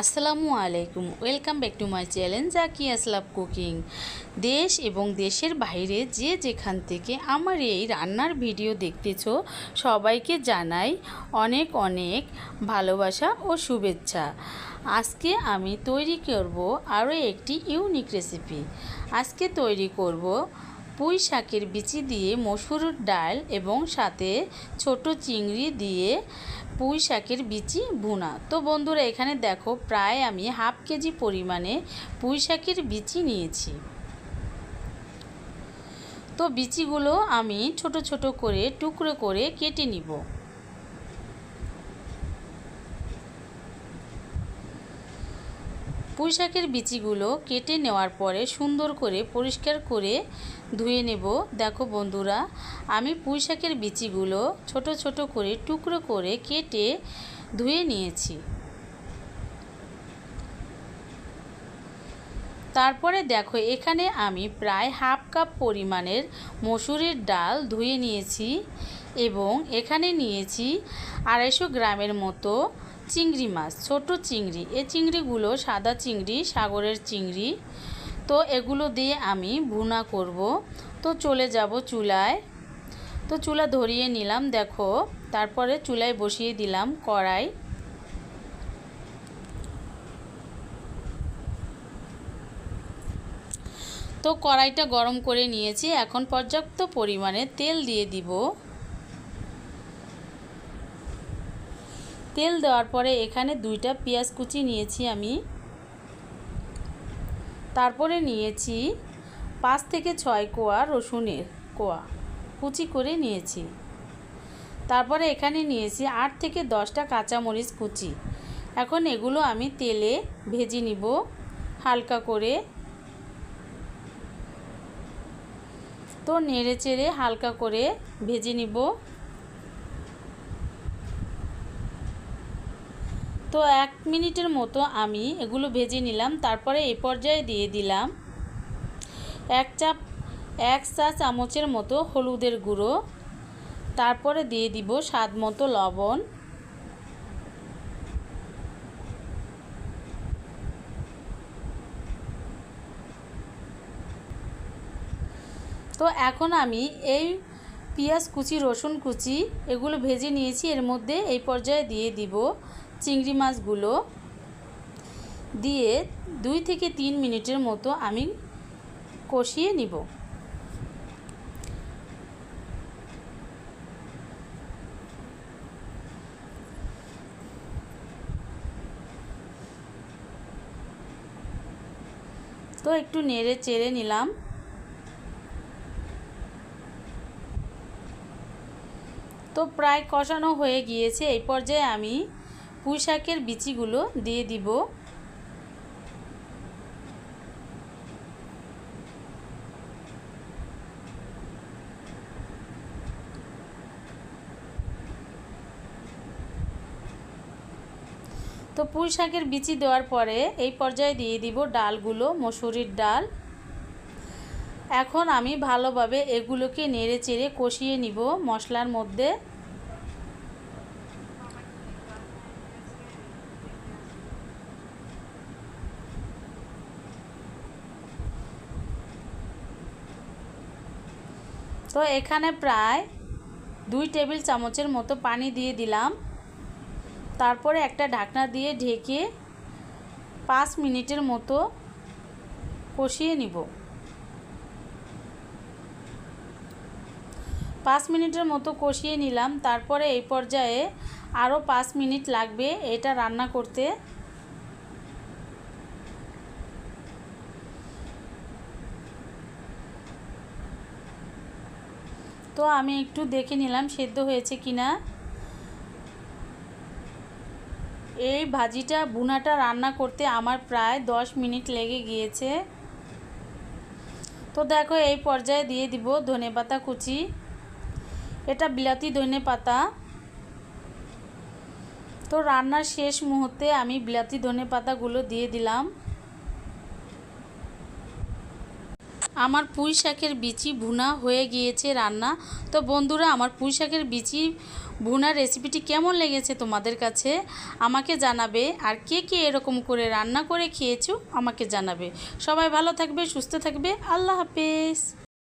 আসসালামু আলাইকুম। Welcome back to my channel Zaki আসলাপ cooking দেশ এবং দেশের বাইরে যে যেখান থেকে আমার এই রান্নার ভিডিও দেখতেছ, সবাইকে জানাই অনেক অনেক ভালোবাসা ও শুভেচ্ছা। আজকে আমি তৈরি করব আরও একটি ইউনিক রেসিপি আজকে তৈরি করব পুঁই শাকের বিচি দিয়ে মসুর ডাল এবং সাথে ছোট চিংড়ি দিয়ে পুঁই শাকের বিচি ভুনা। তো বন্ধুরা, এখানে দেখো প্রায় আমি হাফ কেজি পরিমাণে পুঁই শাকের বিচি নিয়েছি। তো বিচিগুলো আমি ছোট ছোট করে টুকরো করে কেটে নিব। পুঁই শাকের বিচিগুলো কেটে নেওয়ার পরে সুন্দর করে পরিষ্কার করে ধুয়ে নেব। দেখো বন্ধুরা, আমি পুঁই শাকের বিচিগুলো ছোট ছোট করে টুকরো করে কেটে ধুয়ে নিয়েছি। তারপরে দেখো, এখানে আমি প্রায় হাফ কাপ পরিমাণের মসুরের ডাল ধুয়ে নিয়েছি এবং এখানে নিয়েছি আড়াইশো গ্রামের মতো চিংড়ি মাছ, ছোট চিংড়ি। এই চিংড়িগুলো সাদা চিংড়ি, সাগরের চিংড়ি। তো এগুলো দিয়ে আমি ভুনা করব। তো চলে যাব চুলায়। তো চুলা ধরিয়ে নিলাম, দেখো। তারপরে চুলায় বসিয়ে দিলাম কড়াই। তো কড়াইটা গরম করে নিয়েছি। এখন পর্যাপ্ত পরিমাণে তেল দিয়ে দিব। তেল দেওয়ার পরে এখানে দুইটা পেঁয়াজ কুচি নিয়েছি আমি। তারপরে নিয়েছি পাঁচ থেকে ছয় কোয়া রসুনের কোয়া কুচি করে নিয়েছি। তারপরে এখানে নিয়েছি আট থেকে দশটা কাঁচামরিচ কুচি। এখন এগুলো আমি তেলে ভেজে নিব হালকা করে। তো নেড়ে চেড়ে হালকা করে ভেজে নিব। তো এক মিনিটের মতো আমি এগুলো ভেজে নিলাম, তারপরে এই পর্যায়ে দিয়ে দিলাম এক চাপ, এক চা চামচের মতো হলুদের গুঁড়ো, তারপরে দিয়ে দিব স্বাদ মতো লবণ। তো এখন আমি এই পেঁয়াজ কুচি, রসুন কুচি এগুলো ভেজে নিয়েছি, এর মধ্যে এই পর্যায়ে দিয়ে দিব চিংড়ি মাছগুলো দিয়ে দুই থেকে তিন মিনিটের মতো আমি কষিয়ে নিব। তো একটু নেড়ে চেড়ে নিলাম। তো প্রায় কষানো হয়ে গিয়েছে, এই পর্যায়ে আমি পুঁই শাকের বিচিগুলো দিয়ে দিব। তো পুঁই শাকের বিচি দেওয়ার পরে এই পর্যায়ে দিয়ে দিব ডালগুলো, মসুরির ডাল। এখন আমি ভালোভাবে এগুলোকে নেড়ে চেড়ে কষিয়ে নিব মশলার মধ্যে। তো এখানে প্রায় দুই টেবিল চামচের মতো পানি দিয়ে দিলাম। তারপরে একটা ঢাকনা দিয়ে ঢেকে পাঁচ মিনিটের মতো কষিয়ে নিব। পাঁচ মিনিটের মতো কষিয়ে নিলাম। তারপরে এই পর্যায়ে আরও পাঁচ মিনিট লাগবে এটা রান্না করতে। তো আমি একটু দেখে নিলাম সেদ্ধ হয়েছে কিনা। এই ভাজিটা বুনাটা রান্না করতে আমার প্রায় দশ মিনিট লেগে গিয়েছে। তো দেখো এই পর্যায়ে দিয়ে দিব ধনে পাতা কুচি। এটা বিলাতি ধনে পাতা। তো রান্নার শেষ মুহূর্তে আমি বিলাতি ধনে পাতাগুলো দিয়ে দিলাম। আমার পুঁই শাকের বিচি ভুনা হয়ে গিয়েছে রান্না। তো বন্ধুরা, আমার পুঁই শাকের বিচি ভুনা রেসিপিটি কেমন লেগেছে তোমাদের কাছে আমাকে জানাবে। আর কে কে এরকম করে রান্না করে খেয়েছো আমাকে জানাবে। সবাই ভালো থাকবে, সুস্থ থাকবে। আল্লাহ হাফেজ।